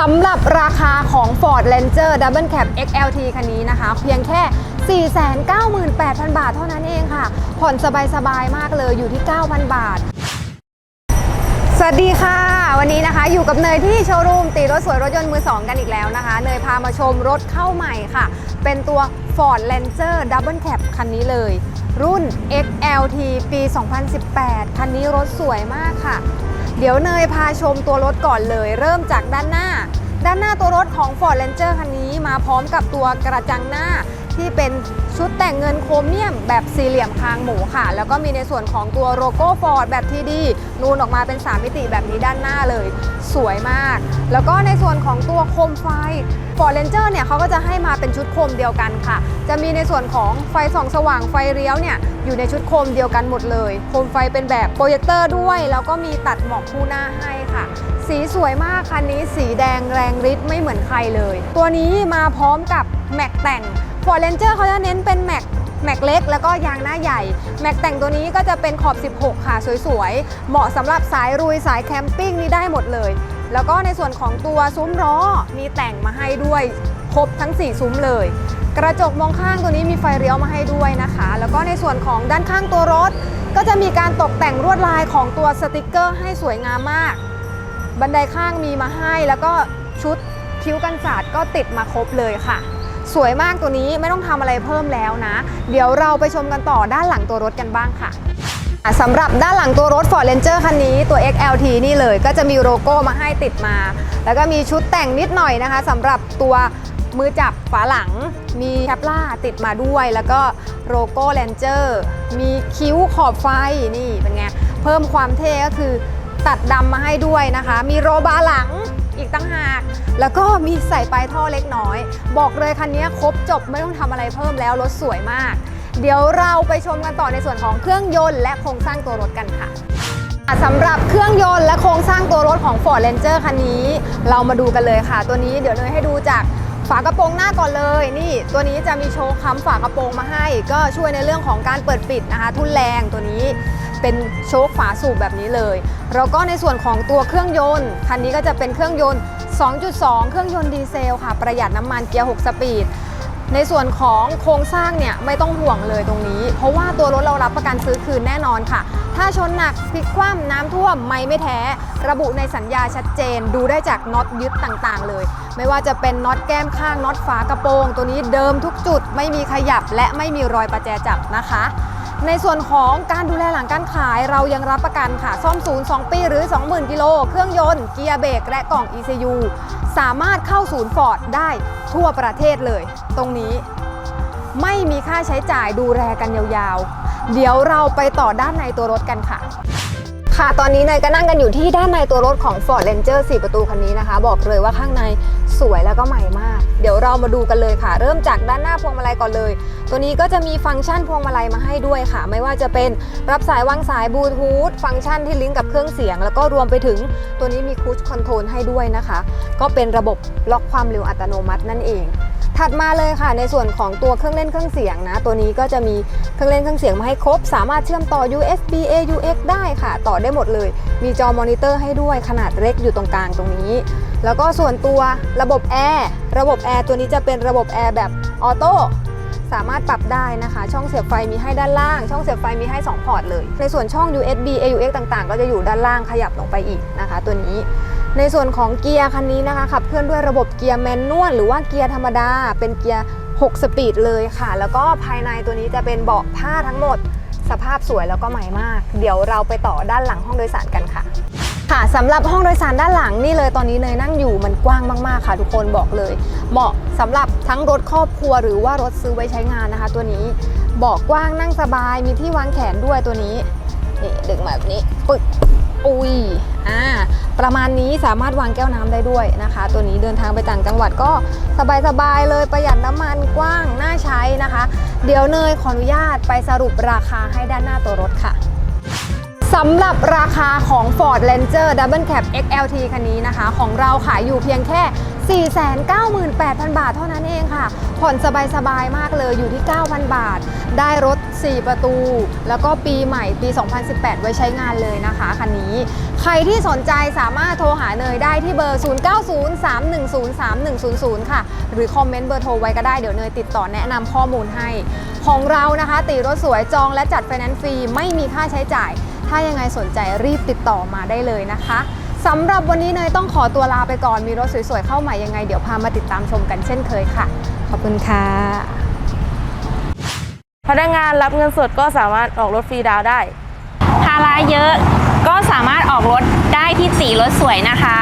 สำหรับราคาของ Ford Ranger Double Cab XLT คันนี้นะคะ เพียงแค่ 498,000 บาทเท่านั้นเองค่ะ ผ่อนสบายๆ มากเลยอยู่ที่ 9,000 บาท สวัสดีค่ะ วันนี้นะคะอยู่กับเนยที่โชว์รูมตีรถสวยรถยนต์มือ2กันอีกแล้วนะคะ เนยพามาชมรถเข้าใหม่ค่ะ เป็นตัว Ford Ranger Double Cab คันนี้เลย รุ่น XLT ปี 2018 คันนี้รถสวยมากค่ะ เดี๋ยวเนยพาชมตัวรถก่อนเลย เริ่มจากด้านหน้า ด้านหน้าตัวรถของ Ford Ranger คันนี้มาพร้อมกับตัวกระจังหน้า ที่เป็นชุดแต่งเงินโครเมียม แบบสี่เหลี่ยมคางหมูค่ะ แล้วก็มีในส่วนของตัวโลโก้ฟอร์ดแบบทีดีนูนออกมาเป็น 3 มิติแบบนี้ด้านหน้าเลย สวยมาก แล้วก็ในส่วนของตัวโคมไฟ Ford Ranger เนี่ยเขาก็จะให้มาเป็นชุดโคมเดียวกันค่ะ จะมีในส่วนของไฟส่องสว่างไฟเลี้ยวเนี่ยอยู่ในชุดโคมเดียวกันหมดเลย โคมไฟเป็นแบบโปรเจคเตอร์ด้วย แล้วก็มีตัดหมอกคู่หน้าให้ค่ะ สีสวยมากคันนี้สีแดงแรงฤทธิ์ไม่เหมือนใครเลย ตัวนี้มาพร้อมกับแม็กแต่ง Ford Ranger เขาจะเน้นเป็นแม็กแม็กเล็กแล้วก็ยางหน้าใหญ่ แม็กแต่งตัวนี้ก็จะเป็นขอบ 16 ค่ะ สวยๆ เหมาะสำหรับสายรุยสายแคมปิ้งนี่ได้หมดเลย แล้วก็ในส่วนของตัวซุ้มล้อมีแต่งมาให้ด้วยครบทั้ง 4 ซุ้มเลย กระจกมองข้างตัวนี้มีไฟเลี้ยวมาให้ด้วยนะคะ แล้วก็ในส่วนของด้านข้างตัวรถ ก็จะมีการตกแต่งลวดลายของตัวสติกเกอร์ให้สวยงามมาก บันไดข้างมีมาให้แล้วก็ชุดคิ้วกันศาสตร์ก็ติดมาครบเลยค่ะ สวยมากตัวนี้ไม่ต้องทำอะไรเพิ่มแล้วนะ เดี๋ยวเราไปชมกันต่อด้านหลังตัวรถกันบ้างค่ะสำหรับด้านหลังตัวรถ Ford Ranger คันนี้ตัว XLT นี่เลยก็จะมีโลโก้มาให้ติดมา แล้วก็มีชุดแต่งนิดหน่อยนะคะสำหรับตัวมือจับฝาหลัง มีแคปล่าติดมาด้วย แล้วก็โลโก้ Ranger มีคิ้วขอบไฟนี่เป็นไง เพิ่มความเท่ก็คือตัดดำมาให้ด้วยนะคะ มีโรบาร์หลัง อีกตั้งหาก แล้วก็มีใส่ปลายท่อเล็กน้อย บอกเลยคันนี้ครบจบไม่ต้องทำอะไรเพิ่มแล้วรถสวยมาก เดี๋ยวเราไปชมกันต่อในส่วนของเครื่องยนต์และโครงสร้างตัวรถกันค่ะสำหรับเครื่องยนต์และโครงสร้างตัวรถของ Ford Ranger คันนี้ เรามาดูกันเลยค่ะ ตัวนี้เดี๋ยวเนยให้ดูจาก ฝากระโปรงหน้าก่อนเลยนี่ตัวนี้จะมีโชว์ค้ำฝากระโปรงมาให้ ก็ช่วยในเรื่องของการเปิดปิดนะคะทุนแรงตัวนี้เป็นโชคฝาสูบแบบนี้เลย แล้วก็ในส่วนของตัวเครื่องยนต์คันนี้ก็จะเป็นเครื่องยนต์ 2.2 เครื่องยนต์ดีเซลค่ะ ประหยัดน้ำมันเกียร์ 6 สปีด ในส่วนของโครงสร้างเนี่ยไม่ต้องห่วงเลยตรงนี้ เพราะว่าตัวรถเรารับประกันซื้อคืนแน่นอนค่ะ ถ้าชนหนักพลิกคว่ำน้ำท่วมไม่ไม่แท้ ระบุในสัญญาชัดเจน ดูได้จากน็อตยึดต่างๆ เลย ไม่ว่าจะเป็นน็อตแก้มข้างน็อตฝากระโปรง ตัวนี้เดิมทุกจุดไม่มีขยับและไม่มีรอยประแจจับนะคะ ในส่วนของการดูแลหลังการขายเรายังรับประกันค่ะ ซ่อมศูนย์ 2 ปีหรือ 20,000 กิโล เครื่องยนต์ เกียร์เบรกและกล่อง ECU สามารถเข้าศูนย์ฟอร์ดได้ทั่วประเทศเลย ตรงนี้ ไม่มีค่าใช้จ่ายดูแลกันยาวๆ เดี๋ยวเราไปต่อด้านในตัวรถกันค่ะค่ะ ตอนนี้เนยก็นั่งกันอยู่ที่ด้านในตัวรถของ Ford Ranger 4 ประตูคันนี้นะคะ บอกเลยว่าข้างใน สวยแล้วก็ใหม่มาก เดี๋ยวเรามาดูกันเลยค่ะ เริ่มจากด้านหน้าพวงมาลัยก่อนเลย ตัวนี้ก็จะมีฟังก์ชันพวงมาลัยมาให้ด้วยค่ะ ไม่ว่าจะเป็นรับสายวางสายบลูทูธฟังก์ชันที่ลิงก์กับเครื่องเสียง แล้วก็รวมไปถึงตัวนี้มีคูชคอนโทรลให้ด้วยนะคะ ก็เป็นระบบล็อกความเร็วอัตโนมัตินั่นเองถัดมาเลยค่ะในส่วนของตัวเครื่องเล่นเครื่องเสียงนะ ตัวนี้ก็จะมีเครื่องเล่นเครื่องเสียงมาให้ครบ สามารถเชื่อมต่อ USB AUX ได้ค่ะ ต่อได้หมดเลย มีจอมอนิเตอร์ให้ด้วยขนาดเล็กอยู่ตรงกลางตรงนี้ แล้วก็ส่วนตัวระบบแอร์ระบบแอร์ตัวนี้จะเป็นระบบแอร์แบบออโต้สามารถปรับได้นะคะ ช่องเสียบไฟมีให้ด้านล่าง ช่องเสียบไฟมีให้ 2 พอร์ตเลย ในส่วนช่อง USB AUX ต่างๆ ก็จะอยู่ด้านล่างขยับลงไปอีกนะคะ ตัวนี้ ในส่วนของเกียร์คันนี้นะคะขับเคลื่อนด้วยระบบเกียร์แมนนวลหรือว่าเกียร์ธรรมดา เป็นเกียร์ 6 สปีดเลยค่ะ แล้วก็ภายในตัวนี้จะเป็นเบาะผ้าทั้งหมด สภาพสวยแล้วก็ใหม่มาก เดี๋ยวเราไปต่อด้านหลังห้องโดยสารกันค่ะ ค่ะสำหรับห้องโดยสารด้านหลังนี่เลยตอนนี้เนยนั่งอยู่มันกว้างมากๆค่ะ ทุกคนบอกเลย เหมาะสำหรับทั้งรถครอบครัวหรือว่ารถซื้อไว้ใช้งานนะคะ ตัวนี้บาะกว้างนั่งสบายมีที่วางแขนด้วยตัวนี้นี่ดึงมาแบบนี้ปึ๊กอุ้ยอ่าประมาณนี้สามารถวางแก้วน้ำได้ด้วยนะคะ ตัวนี้เดินทางไปต่างจังหวัดก็สบายๆเลยประหยัดน้ำมันกว้างน่าใช้นะคะ เดี๋ยวเนยขออนุญาตไปสรุปราคาให้ด้านหน้าตัวรถค่ะ สำหรับราคาของ Ford Ranger Double Cab XLT คันนี้นะคะ ของเราขายอยู่เพียงแค่ 498,000 บาทเท่านั้นเองค่ะ ผ่อนสบายๆ มากเลยอยู่ที่ 9,000 บาท ได้รถ 4 ประตู แล้วก็ปีใหม่ปี 2018 ไว้ใช้งานเลยนะคะคันนี้ ใครที่สนใจสามารถโทรหาเนยได้ที่เบอร์ 0903103100 ค่ะ หรือคอมเมนต์เบอร์โทรไว้ก็ได้เดี๋ยวเนยติดต่อแนะนำข้อมูลให้ ของเรานะคะ ตีรถสวยจองและจัดไฟแนนซ์ฟรีไม่มีค่าใช้จ่าย ถ้ายังไงสนใจรีบติดต่อมาได้เลยนะคะสำหรับวันนี้เนยต้องขอตัวลาไปก่อนมีรถสวยๆเข้าใหม่ยังไงเดี๋ยวพามาติดตามชมกันเช่นเคยค่ะ ขอบคุณค่ะ พนักงานรับเงินสดก็สามารถออกรถฟรีดาวน์ได้ ภาระเยอะก็สามารถออกรถได้ที่ตีรถสวยนะคะ